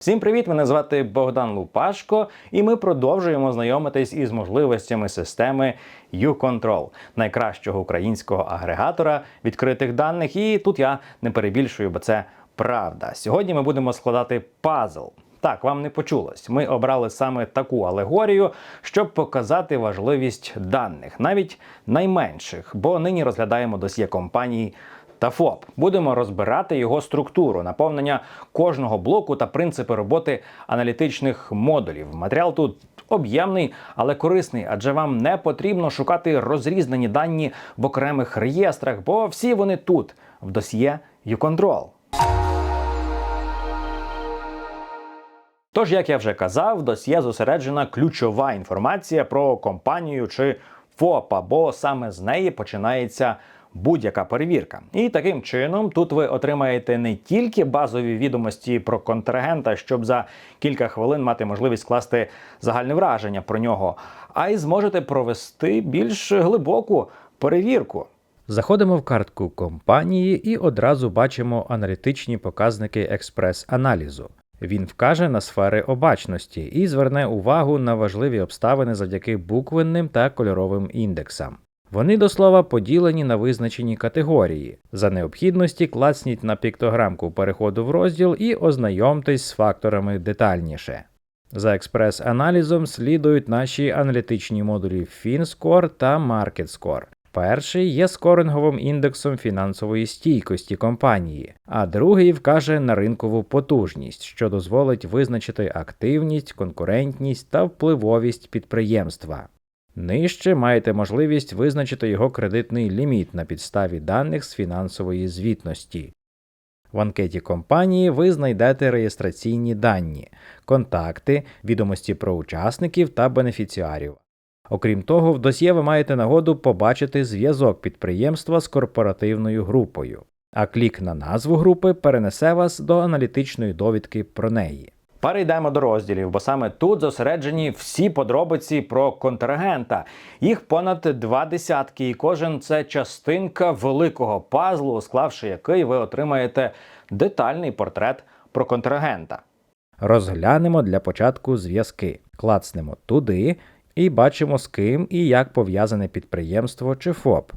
Всім привіт! Мене звати Богдан Лупашко, і ми продовжуємо знайомитись із можливостями системи YouControl, найкращого українського агрегатора відкритих даних. І тут я не перебільшую, бо це правда. Сьогодні ми будемо складати пазл. Так, вам не почулось. Ми обрали саме таку алегорію, щоб показати важливість даних, навіть найменших, бо нині розглядаємо досьє компанії та ФОП. Будемо розбирати його структуру, наповнення кожного блоку та принципи роботи аналітичних модулів. Матеріал тут об'ємний, але корисний, адже вам не потрібно шукати розрізнені дані в окремих реєстрах, бо всі вони тут, в досьє YouControl. Тож, як я вже казав, досьє зосереджена ключова інформація про компанію чи ФОПа, бо саме з неї починається будь-яка перевірка. І таким чином тут ви отримаєте не тільки базові відомості про контрагента, щоб за кілька хвилин мати можливість скласти загальне враження про нього, а й зможете провести більш глибоку перевірку. Заходимо в картку компанії і одразу бачимо аналітичні показники експрес-аналізу. Він вкаже на сфери обачності і зверне увагу на важливі обставини завдяки буквенним та кольоровим індексам. Вони до слова поділені на визначені категорії. За необхідності клацніть на піктограмку переходу в розділ і ознайомтесь з факторами детальніше. За експрес-аналізом слідують наші аналітичні модулі FinScore та MarketScore. Перший є скоринговим індексом фінансової стійкості компанії, а другий вкаже на ринкову потужність, що дозволить визначити активність, конкурентність та впливовість підприємства. Нижче маєте можливість визначити його кредитний ліміт на підставі даних з фінансової звітності. В анкеті компанії ви знайдете реєстраційні дані, контакти, відомості про учасників та бенефіціарів. Окрім того, в досьє ви маєте нагоду побачити зв'язок підприємства з корпоративною групою, а клік на назву групи перенесе вас до аналітичної довідки про неї. Перейдемо до розділів, бо саме тут зосереджені всі подробиці про контрагента. Їх понад два десятки, і кожен це частинка великого пазлу, склавши який ви отримаєте детальний портрет про контрагента. Розглянемо для початку зв'язки, клацнемо туди і бачимо з ким і як пов'язане підприємство чи ФОП.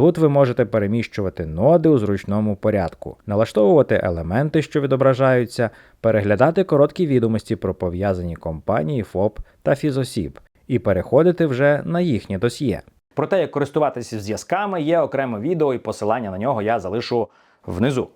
Тут ви можете переміщувати ноди у зручному порядку, налаштовувати елементи, що відображаються, переглядати короткі відомості про пов'язані компанії ФОП та фізосіб, і переходити вже на їхнє досьє. Про те, як користуватися зв'язками, є окреме відео, і посилання на нього я залишу внизу.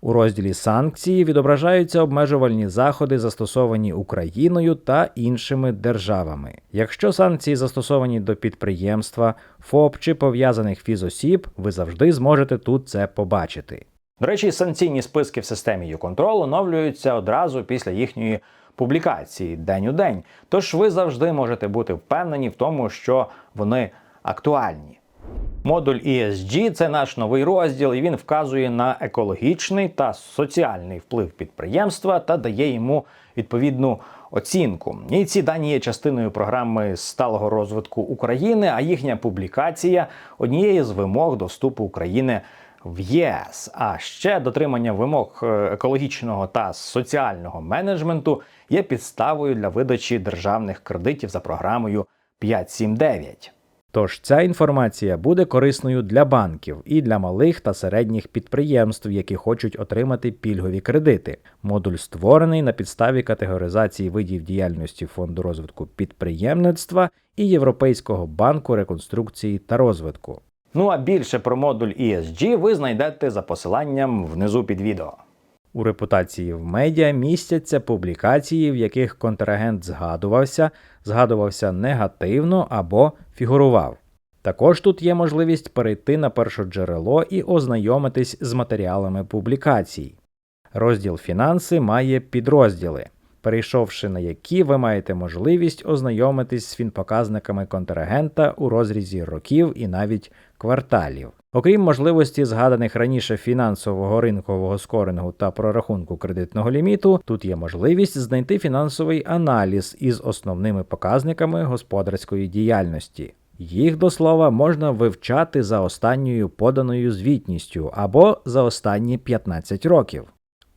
У розділі санкції відображаються обмежувальні заходи, застосовані Україною та іншими державами. Якщо санкції застосовані до підприємства, ФОП чи пов'язаних фізосіб, ви завжди зможете тут це побачити. До речі, санкційні списки в системі YouControl оновлюються одразу після їхньої публікації день у день. Тож ви завжди можете бути впевнені в тому, що вони актуальні. Модуль ESG – це наш новий розділ, і він вказує на екологічний та соціальний вплив підприємства та дає йому відповідну оцінку. І ці дані є частиною програми сталого розвитку України, а їхня публікація однією з вимог до вступу України в ЄС. А ще дотримання вимог е, екологічного та соціального менеджменту є підставою для видачі державних кредитів за програмою 579. Тож ця інформація буде корисною для банків і для малих та середніх підприємств, які хочуть отримати пільгові кредити. Модуль створений на підставі категоризації видів діяльності Фонду розвитку підприємництва і Європейського банку реконструкції та розвитку. Ну а більше про модуль ESG ви знайдете за посиланням внизу під відео. У репутації в медіа містяться публікації, в яких контрагент згадувався, згадувався негативно або фігурував. Також тут є можливість перейти на першоджерело і ознайомитись з матеріалами публікацій. Розділ фінанси має підрозділи, перейшовши на які ви маєте можливість ознайомитись з фінпоказниками контрагента у розрізі років і навіть кварталів. Окрім можливості згаданих раніше фінансового ринкового скорингу та прорахунку кредитного ліміту, тут є можливість знайти фінансовий аналіз із основними показниками господарської діяльності. Їх до слова можна вивчати за останньою поданою звітністю або за останні 15 років.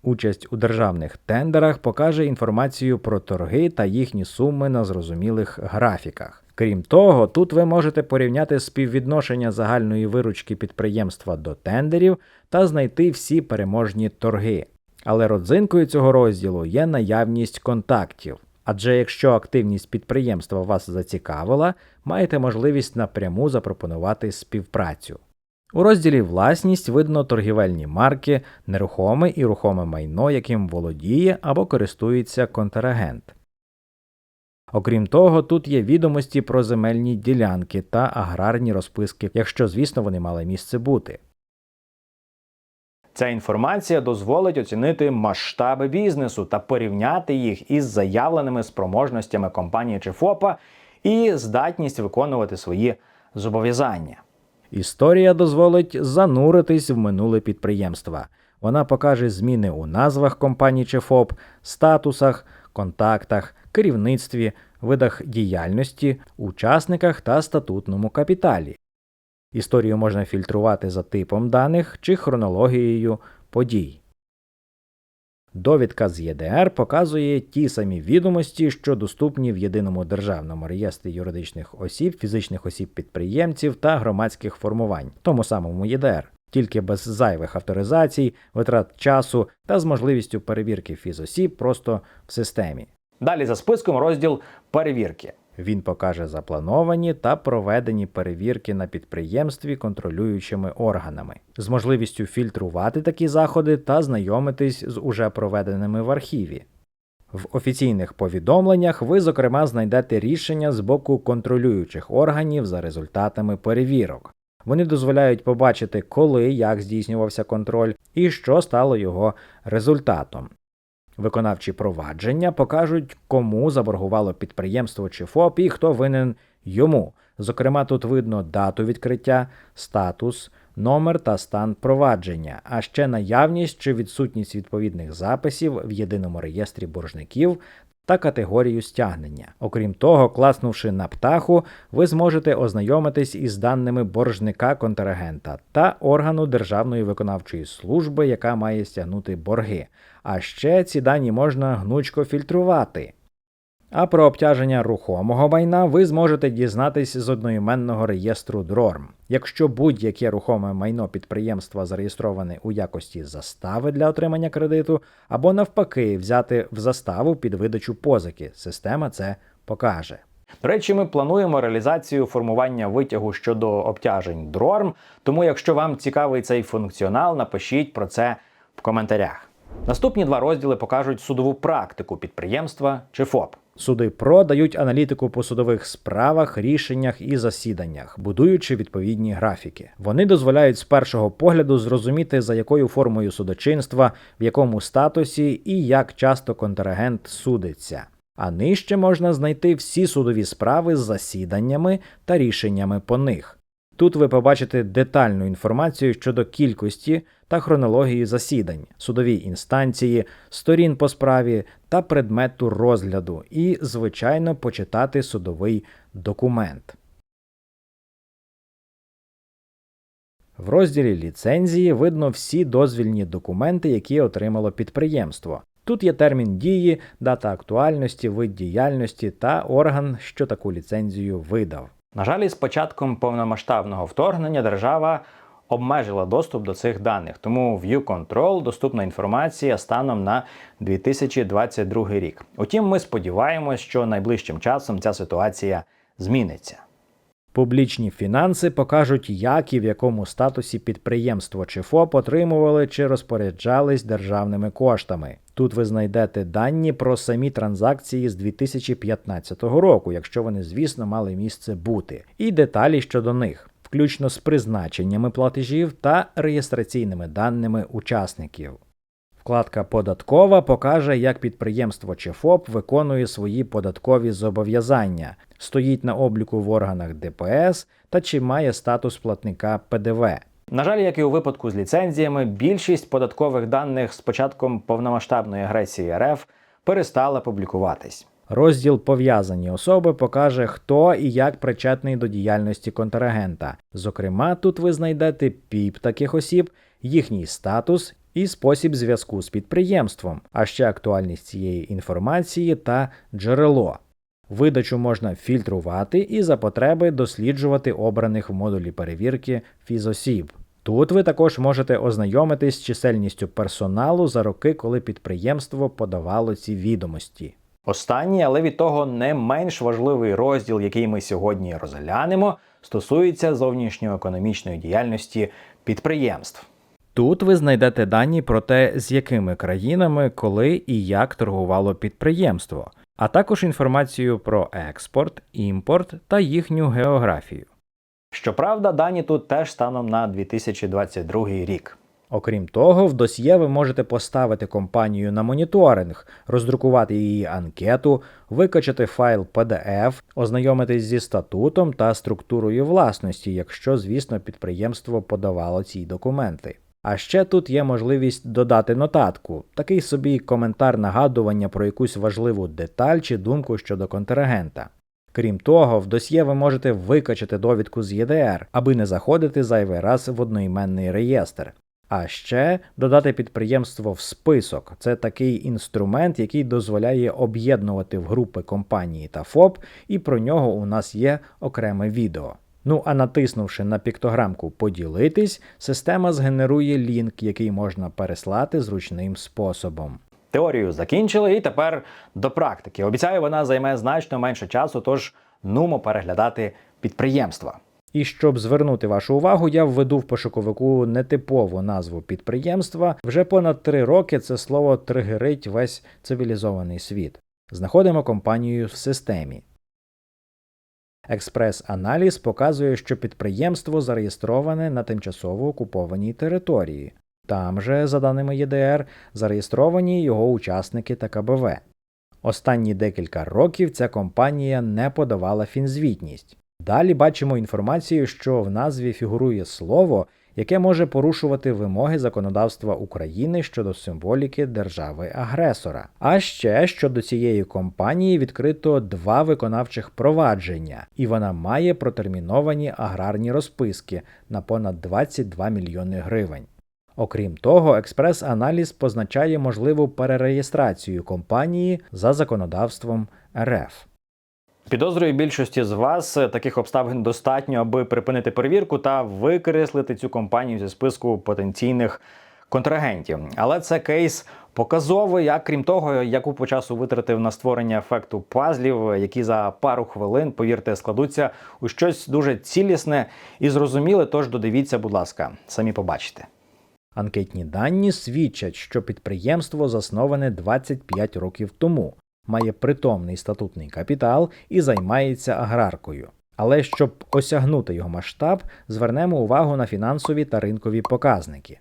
Участь у державних тендерах покаже інформацію про торги та їхні суми на зрозумілих графіках. Крім того, тут ви можете порівняти співвідношення загальної виручки підприємства до тендерів та знайти всі переможні торги. Але родзинкою цього розділу є наявність контактів. Адже якщо активність підприємства вас зацікавила, маєте можливість напряму запропонувати співпрацю. У розділі Власність видно торгівельні марки, нерухоме і рухоме майно, яким володіє або користується контрагент. Окрім того, тут є відомості про земельні ділянки та аграрні розписки, якщо, звісно, вони мали місце бути. Ця інформація дозволить оцінити масштаби бізнесу та порівняти їх із заявленими спроможностями компанії чи ФОПа і здатність виконувати свої зобов'язання. Історія дозволить зануритись в минуле підприємства. Вона покаже зміни у назвах компаній чи ФОП, статусах, контактах, керівництві, видах діяльності, учасниках та статутному капіталі. Історію можна фільтрувати за типом даних чи хронологією подій. Довідка з ЄДР показує ті самі відомості, що доступні в єдиному державному реєстрі юридичних осіб, фізичних осіб-підприємців та громадських формувань, тому самому ЄДР, тільки без зайвих авторизацій, витрат часу та з можливістю перевірки фізосіб просто в системі. Далі за списком розділ перевірки. Він покаже заплановані та проведені перевірки на підприємстві контролюючими органами з можливістю фільтрувати такі заходи та знайомитись з уже проведеними в архіві. В офіційних повідомленнях ви, зокрема, знайдете рішення з боку контролюючих органів за результатами перевірок. Вони дозволяють побачити, коли як здійснювався контроль і що стало його результатом. Виконавчі провадження покажуть, кому заборгувало підприємство чи ФОП і хто винен йому. Зокрема, тут видно дату відкриття, статус, номер та стан провадження, а ще наявність чи відсутність відповідних записів в єдиному реєстрі боржників та категорію стягнення. Окрім того, класнувши на птаху, ви зможете ознайомитись із даними боржника контрагента та органу Державної виконавчої служби, яка має стягнути борги. А ще ці дані можна гнучко фільтрувати. А про обтяження рухомого майна ви зможете дізнатись з одноіменного реєстру ДРОРМ. Якщо будь-яке рухоме майно підприємства зареєстроване у якості застави для отримання кредиту, або навпаки взяти в заставу під видачу позики, система це покаже. До речі, ми плануємо реалізацію формування витягу щодо обтяжень ДРОРМ, тому якщо вам цікавий цей функціонал, напишіть про це в коментарях. Наступні два розділи покажуть судову практику підприємства чи ФОП. Суди ПРО дають аналітику по судових справах, рішеннях і засіданнях, будуючи відповідні графіки. Вони дозволяють з першого погляду зрозуміти, за якою формою судочинства, в якому статусі і як часто контрагент судиться. А нижче можна знайти всі судові справи з засіданнями та рішеннями по них. Тут ви побачите детальну інформацію щодо кількості та хронології засідань, судовій інстанції, сторін по справі та предмету розгляду, і, звичайно, почитати судовий документ. В розділі ліцензії видно всі дозвільні документи, які отримало підприємство. Тут є термін дії, дата актуальності, вид діяльності та орган, що таку ліцензію видав. На жаль, із початком повномасштабного вторгнення держава обмежила доступ до цих даних, тому в YouControl доступна інформація станом на 2022 рік. Утім, ми сподіваємось, що найближчим часом ця ситуація зміниться. Публічні фінанси покажуть, як і в якому статусі підприємство чи ФОП отримували чи розпоряджались державними коштами. Тут ви знайдете дані про самі транзакції з 2015 року, якщо вони, звісно, мали місце бути, і деталі щодо них, включно з призначеннями платежів та реєстраційними даними учасників. Вкладка Податкова покаже, як підприємство чи ФОП виконує свої податкові зобов'язання, стоїть на обліку в органах ДПС та чи має статус платника ПДВ. На жаль, як і у випадку з ліцензіями, більшість податкових даних з початком повномасштабної агресії РФ перестала публікуватись. Розділ Пов'язані особи покаже, хто і як причетний до діяльності контрагента. Зокрема, тут ви знайдете піп таких осіб, їхній статус і спосіб зв'язку з підприємством, а ще актуальність цієї інформації та джерело. Видачу можна фільтрувати і за потреби досліджувати обраних в модулі перевірки фізосіб. Тут ви також можете ознайомитись з чисельністю персоналу за роки, коли підприємство подавало ці відомості. Останній, але від того не менш важливий розділ, який ми сьогодні розглянемо, стосується зовнішньоекономічної діяльності підприємств. Тут ви знайдете дані про те, з якими країнами, коли і як торгувало підприємство, а також інформацію про експорт, імпорт та їхню географію. Щоправда, дані тут теж станом на 2022 рік. Окрім того, в досьє ви можете поставити компанію на моніторинг, роздрукувати її анкету, викачати файл PDF, ознайомитись зі статутом та структурою власності, якщо, звісно, підприємство подавало ці документи. А ще тут є можливість додати нотатку, такий собі коментар нагадування про якусь важливу деталь чи думку щодо контрагента. Крім того, в досьє ви можете викачати довідку з ЄДР, аби не заходити зайвий раз в одноіменний реєстр. А ще додати підприємство в список. Це такий інструмент, який дозволяє об'єднувати в групи компанії та ФОП, і про нього у нас є окреме відео. Ну а натиснувши на піктограмку Поділитись, система згенерує лінк, який можна переслати зручним способом. Теорію закінчили, і тепер до практики. Обіцяю, вона займе значно менше часу, тож нумо переглядати підприємства. І щоб звернути вашу увагу, я введу в пошуковику нетипову назву підприємства. Вже понад три роки це слово тригерить весь цивілізований світ. Знаходимо компанію в системі. Експрес-аналіз показує, що підприємство зареєстроване на тимчасово окупованій території. Там же, за даними ЄДР, зареєстровані його учасники та КБВ. Останні декілька років ця компанія не подавала фінзвітність. Далі бачимо інформацію, що в назві фігурує слово, яке може порушувати вимоги законодавства України щодо символіки держави-агресора. А ще щодо цієї компанії відкрито два виконавчих провадження, і вона має протерміновані аграрні розписки на понад 22 мільйони гривень. Окрім того, експрес-аналіз позначає можливу перереєстрацію компанії за законодавством РФ. Підозрюю, більшості з вас таких обставин достатньо, аби припинити перевірку та викреслити цю компанію зі списку потенційних контрагентів. Але це кейс показовий, як крім того, я купу часу витратив на створення ефекту пазлів, які за пару хвилин, повірте, складуться у щось дуже цілісне і зрозуміле. Тож додивіться, будь ласка, самі побачите. Анкетні дані свідчать, що підприємство засноване 25 років тому, має притомний статутний капітал і займається аграркою. Але щоб осягнути його масштаб, звернемо увагу на фінансові та ринкові показники.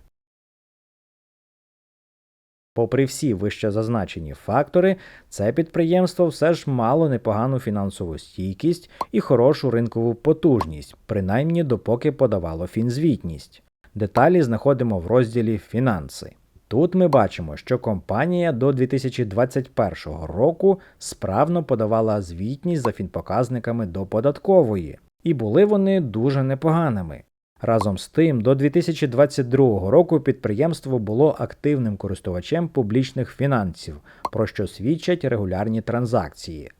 Попри всі вище зазначені фактори, це підприємство все ж мало непогану фінансову стійкість і хорошу ринкову потужність, принаймні допоки подавало фінзвітність. Деталі знаходимо в розділі Фінанси. Тут ми бачимо, що компанія до 2021 року справно подавала звітність за фінпоказниками до податкової, і були вони дуже непоганими. Разом з тим, до 2022 року підприємство було активним користувачем публічних фінансів, про що свідчать регулярні транзакції.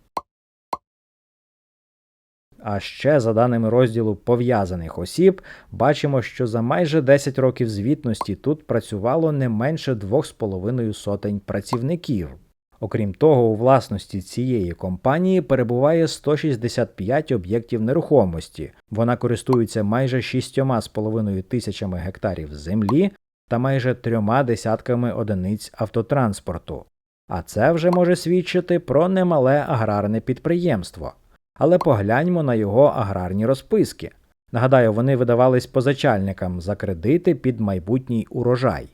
А ще за даними розділу пов'язаних осіб, бачимо, що за майже 10 років звітності тут працювало не менше 2,5 сотень працівників. Окрім того, у власності цієї компанії перебуває 165 об'єктів нерухомості. Вона користується майже 6,5 тисячами гектарів землі та майже трьома десятками одиниць автотранспорту. А це вже може свідчити про немале аграрне підприємство. Але погляньмо на його аграрні розписки. Нагадаю, вони видавались позичальникам за кредити під майбутній урожай.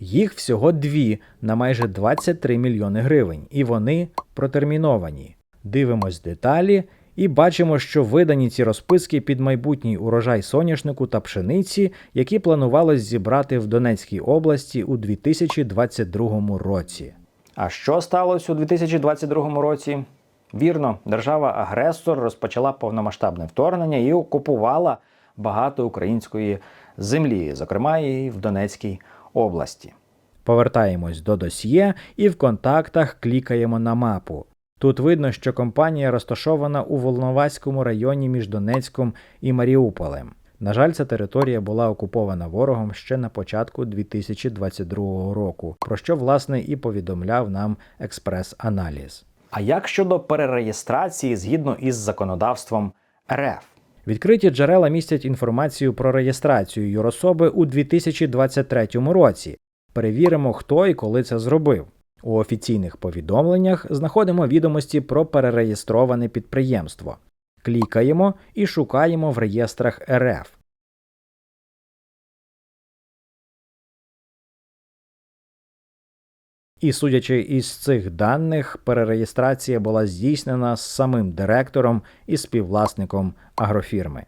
Їх всього дві на майже 23 мільйони гривень, і вони протерміновані. Дивимось деталі і бачимо, що видані ці розписки під майбутній урожай соняшнику та пшениці, які планувалось зібрати в Донецькій області у 2022 році. А що сталося у 2022 році? Вірно, держава-агресор розпочала повномасштабне вторгнення і окупувала багато української землі, зокрема і в Донецькій області. Повертаємось до досьє і в контактах клікаємо на мапу. Тут видно, що компанія розташована у Волноваському районі між Донецьком і Маріуполем. На жаль, ця територія була окупована ворогом ще на початку 2022 року, про що власне і повідомляв нам експрес-аналіз. А як щодо перереєстрації згідно із законодавством РФ? Відкриті джерела містять інформацію про реєстрацію юрособи у 2023 році. Перевіримо, хто і коли це зробив. У офіційних повідомленнях знаходимо відомості про перереєстроване підприємство. Клікаємо і шукаємо в реєстрах РФ. І судячи із цих даних, перереєстрація була здійснена з самим директором і співвласником агрофірми.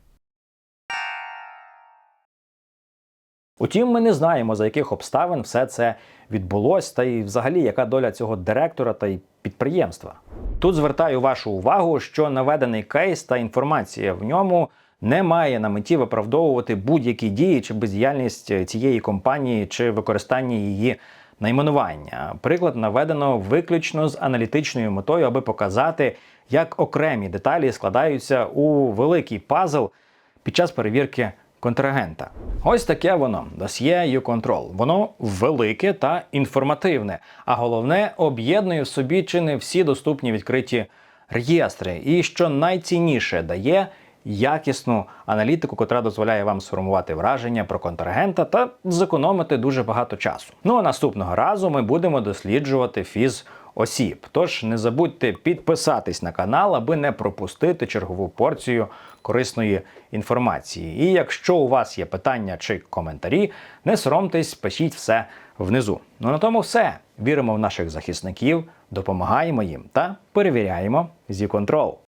Утім, ми не знаємо, за яких обставин все це відбулось, та й взагалі яка доля цього директора та й підприємства. Тут звертаю вашу увагу, що наведений кейс та інформація в ньому не має на меті виправдовувати будь-які дії чи бездіяльність цієї компанії чи використання її найменування. Приклад наведено виключно з аналітичною метою, аби показати, як окремі деталі складаються у великий пазл під час перевірки контрагента. Ось таке воно досьє YouControl. Воно велике та інформативне, а головне об'єднує в собі чи не всі доступні відкриті реєстри. І що найцінніше дає якісну аналітику, котра дозволяє вам сформувати враження про контрагента та зекономити дуже багато часу. Ну а наступного разу ми будемо досліджувати фіз осіб. Тож не забудьте підписатись на канал, аби не пропустити чергову порцію корисної інформації. І якщо у вас є питання чи коментарі, не соромтесь, пишіть все внизу. Ну на тому все. Віримо в наших захисників, допомагаємо їм та перевіряємо зі контрол.